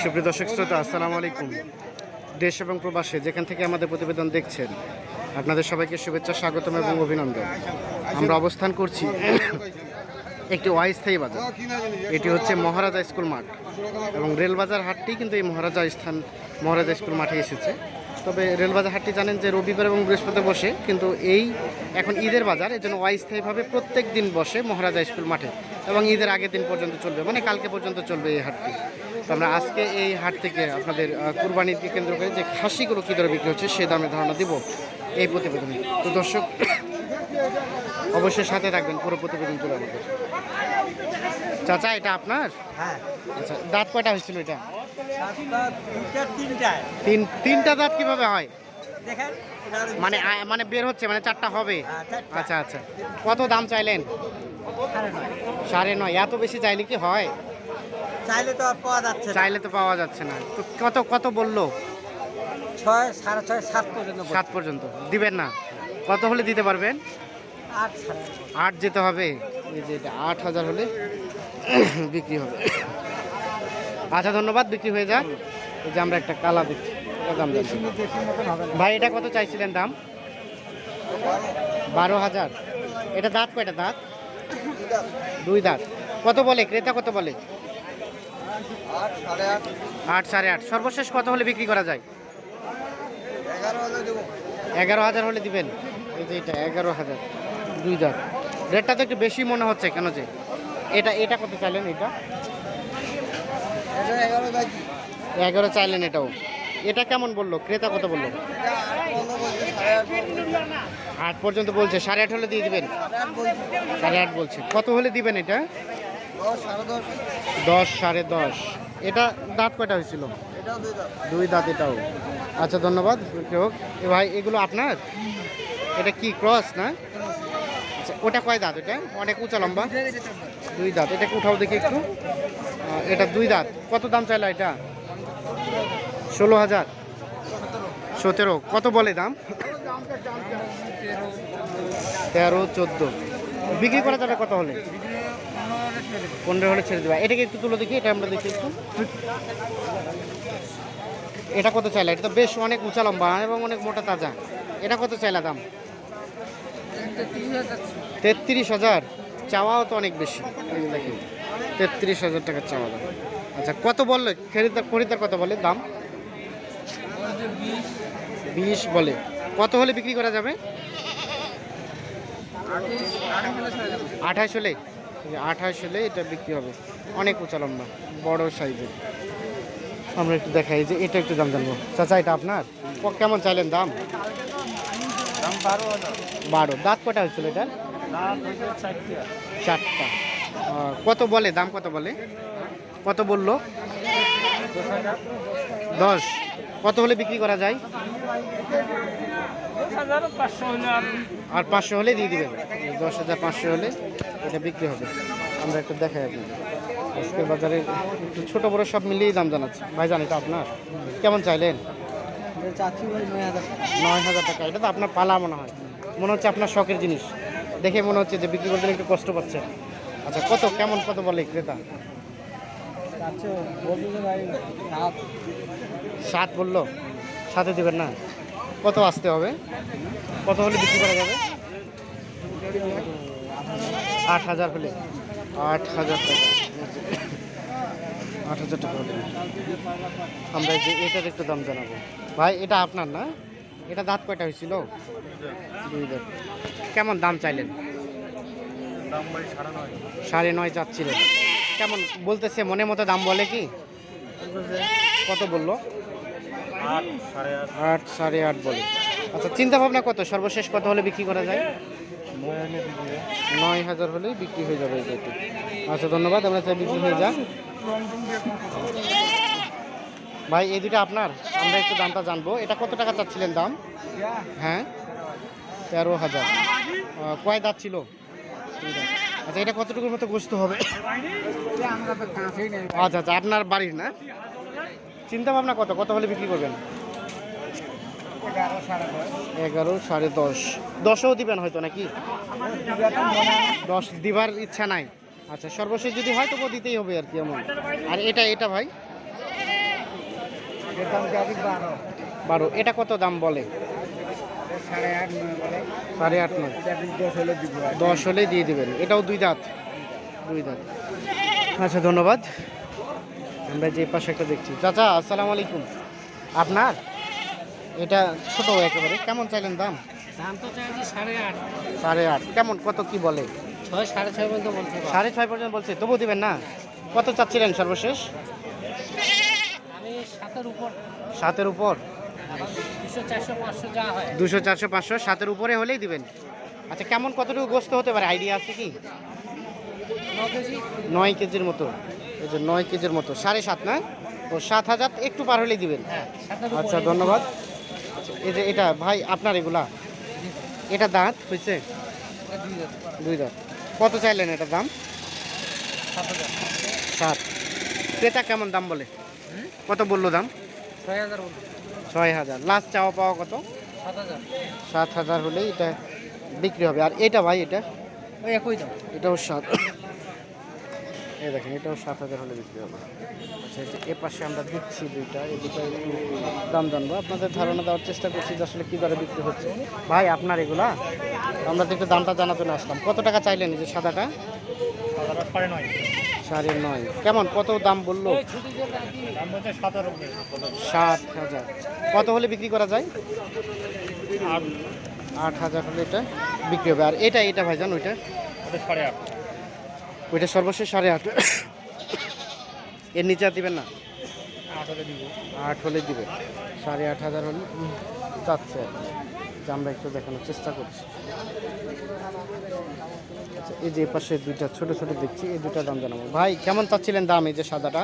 সুপ্রিয় দর্শক, শ্রোতা, আসসালামু আলাইকুম। দেশ এবং প্রবাসে যেখান থেকে আমাদের প্রতিবেদন দেখছেন, আপনাদের সবাইকে শুভেচ্ছা, স্বাগতম এবং অভিনন্দন। আমরা অবস্থান করছি একটি অস্থায়ী বাজার। এটি হচ্ছে মহারাজা স্কুল মাঠ এবং রেলবাজার হাটটি কিন্তু এই মহারাজা স্থান, মহারাজা স্কুল মাঠে এসেছে। তবে রেলবাজার হাটটি জানেন যে রবিবার এবং বৃহস্পতি বসে, কিন্তু এই এখন ঈদের বাজার এর জন্য অস্থায়ীভাবে প্রত্যেক দিন বসে মহারাজা স্কুল মাঠে এবং ঈদের আগের দিন পর্যন্ত চলবে মানে কালকে পর্যন্ত চলবে এই হাটটি। তো আমরা আজকে এই হাট থেকে আপনাদের কুরবানিকে কেন্দ্র করে যে খাসিগুলো কী দরে বিক্রি হচ্ছে, সে দামে ধারণা দিব এই প্রতিবেদনে। তো দর্শক, অবশ্যই সাথে থাকবেন, পুরো প্রতিবেদন চলে আমাদের। চাচা এটা আপনার? হ্যাঁ। আচ্ছা দাঁত কয়টা হয়েছিল এটা? তিন তিনটা দাঁত কীভাবে হয়? দেখেন মানে মানে বের হচ্ছে মানে চারটা হবে? হ্যাঁ, আচ্ছা আচ্ছা। কত দাম চাইলেন? সাড়ে নয়। এত বেশি চাইলে কি হয়? চাইলে তো পাওয়া যাচ্ছে না। চাইলে তো পাওয়া যাচ্ছে না। তো কত কত বলল? ছয় সাড়ে ছয় সাত পর্যন্ত সাত পর্যন্ত। দিবেন না। কত হলে দিতে পারবেন? আট আট। আট যেতে হবে। এই যে এটা আট হাজার হলে বিক্রি হবে। আচ্ছা ধন্যবাদ, বিক্রি হয়ে যাক। এই যে আমরা একটা কালা দেখছি দাম ভাই, এটা কত চাইছিলেন দাম? বারো হাজার। এটা দাঁত কয়টা দাঁত? দুই দাঁত। কত বলে? ক্রেতা কত বলে? আট সাড়ে আট। সর্বশেষ কত হলে বিক্রি করা যায়? এগারো হাজার হলে দিবেন। এই যে এটা, এগারো হাজার। দুই দাঁত। রেটটা তো একটু বেশি মনে হচ্ছে, কেন যে? এটা এটা কত চাইলেন এটা? এগারো চাইলেন এটাও। এটা কেমন বলল? ক্রেতা কত বলল? আট পর্যন্ত বলছে সাড়ে আট হলে দিয়ে দিবেন? সাড়ে আট বলছে। কত হলে দিবেন এটা? দশ সাড়ে দশ। এটা দাঁত কয়টা হয়েছিল? দুই দাঁত। এটাও। আচ্ছা ধন্যবাদ। এ ভাই এগুলো আপনার? এটা কি ক্রস না? আচ্ছা ওটা কয় দাঁত এটা? অনেক উঁচা লম্বা? দুই দাঁত। এটাকে উঠাও দেখি একটু। এটা দুই দাঁত। কত দাম চাইলা এটা? ষোলো হাজার। সতেরো। কত বলে দাম? তেরো, চোদ্দ। বিক্রি করা যাবে কত হলে? পনেরো হলে ছেড়ে দেবা। এটাকে একটু তুলে দেখি। এটা আমরা দেখি একটু। এটা কত চাইলা? এটা তো বেশ অনেক উঁচা লম্বা এবং অনেক মোটা তাজা। এটা কত চাইলা দাম? তেত্রিশ হাজার। চাওয়াও তো অনেক বেশি। এই যে দেখেন তেত্রিশ হাজার টাকার চাওয়া দাম। আচ্ছা কত বললে? খরিদ্দার খরিদ্দার কত বলে দাম? বিশ বলে। কত হলে বিক্রি করা যাবে? আঠাশ হলে। আঠাশ হলে এটা বিক্রি হবে। অনেক উঁচা লম্বা বড় সাইজের। আমরা একটু দেখাই যে এটা একটু দাম জানব। চাচা এটা আপনার? কেমন চাইলেন দাম? দাম বারো বারো। দাঁত কটা হয়েছিল এটা চারটা। কত বলে? দাম কত বলে? কত বলল? দশ। কত হলে বিক্রি করা যায়? আর পাঁচশো হলে দিয়ে দিবেন। দশ হাজার পাঁচশো হলে এটা বিক্রি হবে। আমরা একটু দেখাই আপনাকে আজকের বাজারে একটু ছোটো বড়ো সব মিলিয়েই দাম জানাচ্ছি। ভাইজান এটা আপনার? কেমন চাইলেন? ভাই নয় হাজার টাকা। এটা তো আপনার পালা মনে হয়। মনে হচ্ছে আপনার শখের জিনিস। দেখে মনে হচ্ছে যে বিক্রি করতে একটু কষ্ট পাচ্ছে। আচ্ছা কত? কেমন কত বলে ক্রেতা? সাত। বলল? সাথে দেবেন না? কত আসতে হবে? কত হলে বিক্রি করা যাবে? আট হাজার হলে। আট হাজার টাকা। আট হাজার টাকা হলে। আমরা যে এটার একটু দাম জানাব। ভাই এটা আপনার না? এটা দাঁত কয়টা হয়েছিল? দুই দাঁত। কেমন দাম চাইলেন? সাড়ে নয়। চাচ্ছিলেন। কেমন বলতেছে মনে মতো দাম বলে কি? কত বলল? আট সাড়ে আট। বলে। আচ্ছা চিন্তা ভাবনা কত? সর্বশেষ কত হলে বিক্রি করা যায়? নয় হাজার হলেই বিক্রি হয়ে যাবে আচ্ছা ধন্যবাদ। আমরা চাই বিক্রি হয়ে যাক। ভাই, এই দুটো আপনার? আমরা একটু দামটা জানব। এটা কত টাকা চাচ্ছিলেন দাম? হ্যাঁ? তেরো হাজার। কয় দাঁত ছিল? আচ্ছা এটা কতটুকুর মতো গোস্ত হবে? আচ্ছা আচ্ছা আপনার বাড়ির না? চিন্তা ভাবনা কত? কত হলে বিক্রি করবেন? এগারো সাড়ে দশ। দশও দিবেন হয়তো নাকি? দশ দিবার ইচ্ছা নাই। আচ্ছা সর্বশেষ যদি হয় তবু দিতেই হবে আর কি এমন। আর এটা এটা ভাই? বারো বারো। এটা কত দাম বলে? সাড়ে আট নয়। বলে সাড়ে আট নয় দশ হলে হলেই দিয়ে দেবেন। এটাও দুই দাঁত। দুই দাঁত। আচ্ছা ধন্যবাদ। আমরা যে পাশে একটা দেখছি। চাচা আসসালামু আলাইকুম। আপনার? এটা ছোট একেবারে। কেমন চাইলেন দাম? দাম তো চাইছি সাড়ে আট। সাড়ে আট। কেমন? কত কি বলে? ছয় সাড়ে ছয় পর্যন্ত বলতে সাড়ে ছয় পর্যন্ত বলছে। তবু দিবেন না? কত চাচ্ছিলেন সর্বশেষ? সাতের উপর। দুশো চারশো পাঁচশো সাতের উপরে হলেই দিবেন। আচ্ছা কেমন কতটুকু গোস্ত হতে পারে? আইডিয়া আছে কি? নয় কেজির মতো। এই যে নয় কেজির মতো। সাড়ে সাত না? ও সাত হাজার একটু পার হলেই দিবেন। হ্যাঁ আচ্ছা ধন্যবাদ। এই যে এটা ভাই আপনার এগুলা? এটা দাঁত হয়েছে দুই দাঁত। কত চাইলেন এটা দাম? সাত হাজার। সাত। ক্রেতা কেমন দাম বলে? কত বলল দাম? ছয় হাজার লাস্ট চাওয়া পাওয়া কত? সাত হাজার। হলেই এটা বিক্রি হবে। আর এটা ভাই এটা? ওই একই দাম। এটাও সাত। এই দেখেন এটাও সাত হাজার হলে বিক্রি হবে। আচ্ছা এ পাশে আমরা দিচ্ছি দুইটা। এই দুটো একটু দাম জানব। আপনাদের ধারণা দেওয়ার চেষ্টা করছি যে আসলে কী দরে বিক্রি হচ্ছে। ভাই আপনার এগুলা? আমরা তো একটু দামটা জানার জন্য আসলাম। কত টাকা চাইলেন এই যে সাদাটা সাড়ে নয়। সাড়ে নয়। কেমন? কত দাম বলল? সাত হাজার কত হলে বিক্রি করা যায়? আট। হাজার হলে এটা বিক্রি হবে। আর এটা এটা ভাইজান ওইটা? সাড়ে আট। ওইটা সর্বশেষ সাড়ে আট। এর নিচে আর দিবেন না? আট হলে দিব। সাড়ে আট হাজার হলে চাচ্ছে। যে আমরা একটু দেখানোর চেষ্টা করছি। আচ্ছা এই যে পাশে দুইটা ছোট ছোট দেখছি এই দুটা দাম জানাব। ভাই কেমন চাচ্ছিলেন দাম এই যে সাদাটা?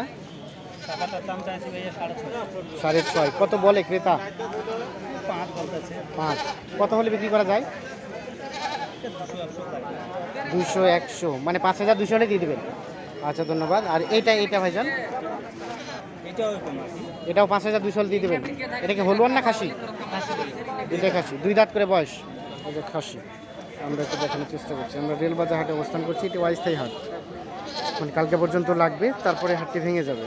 সাড়ে ছয়। কত বলে ক্রেতা? পাঁচ কত হলে বিক্রি করা যায়? দুশো একশো। মানে পাঁচ হাজার দুশো হলে দিয়ে দেবেন। আচ্ছা ধন্যবাদ। আর এইটা এইটা ভাইজান? এটাও পাঁচ হাজার দুশো দিয়ে দেবেন। এটা কি হলুয়ান না খাসি? দুইটা খাসি। দুই দাঁত করে বয়স। এটা খাসি আমরা একটু দেখানোর চেষ্টা করছি। আমরা রেলবাজার হাটে অবস্থান করছি এটি অস্থায়ী হাট। মানে কালকে পর্যন্ত লাগবে তারপরে হাটটি ভেঙে যাবে।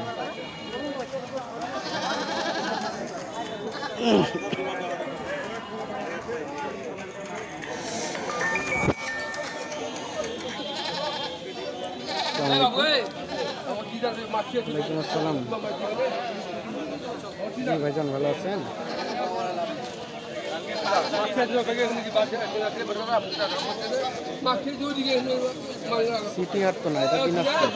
ওয়ালাইকুম আসসালাম। জি ভাইজান ভালো আছেন? সিটি হাট তো না এটা দিনাজপুর।